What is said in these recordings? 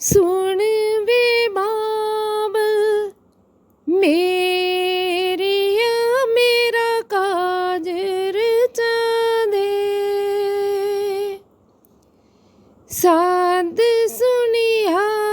ਸੁਣ ਵੇ ਬਾਬਲ ਮੇਰੀਆ ਮੇਰਾ ਕਾਜ ਰਚਾ ਦੇ ਸਾਧ ਸੁਨਿਹਾਰ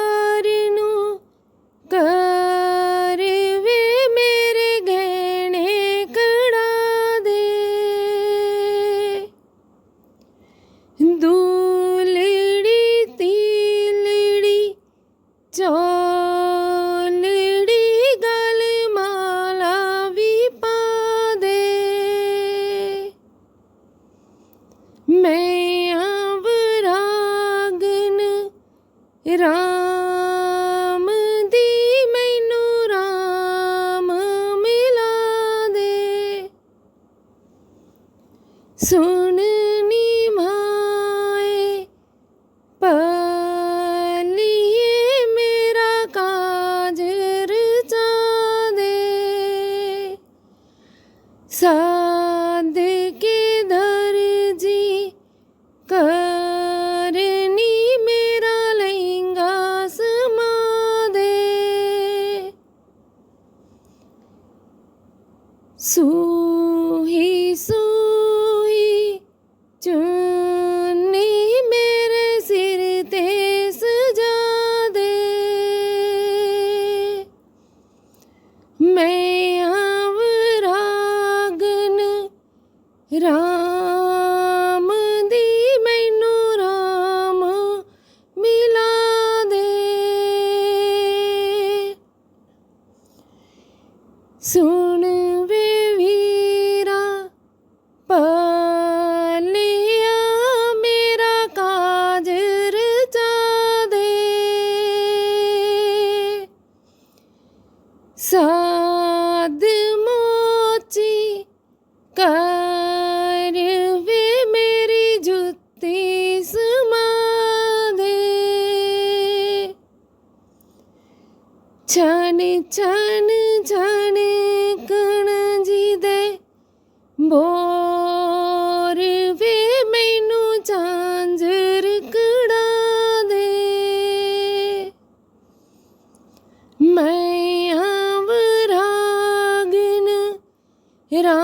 ਕਰ ਵੇ ਮੇਰੀ ਜੁੱਤੀ ਸਮਾ ਦੇ। ਛਣ ਛਣ ਛਣ ਕਣ ਜੀ ਦੇ ਬੋਰ ਵੇ ਮੈਨੂੰ ਚਾਂਜਰ ਕੜਾ ਦੇ। ਮੈਂ ਆਵਰਾਗਨ ਰਾਮ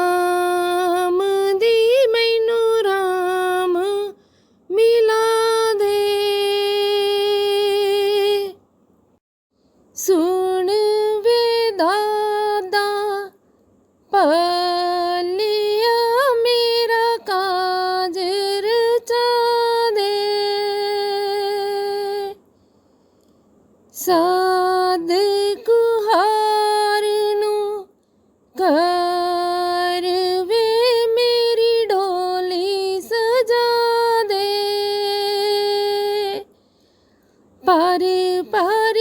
ਸੁਣ ਵੇ ਦਾਦਾ, ਪੱਲਿਆ ਮੇਰਾ ਕਾਜ ਰਚਾ ਦੇ। ਸਾਧ ਕੁਹਾਰ ਨੂੰ ਕਰ ਵੇ ਮੇਰੀ ਢੋਲੀ ਸਜਾ ਦੇ। ਪਰ ਪਰ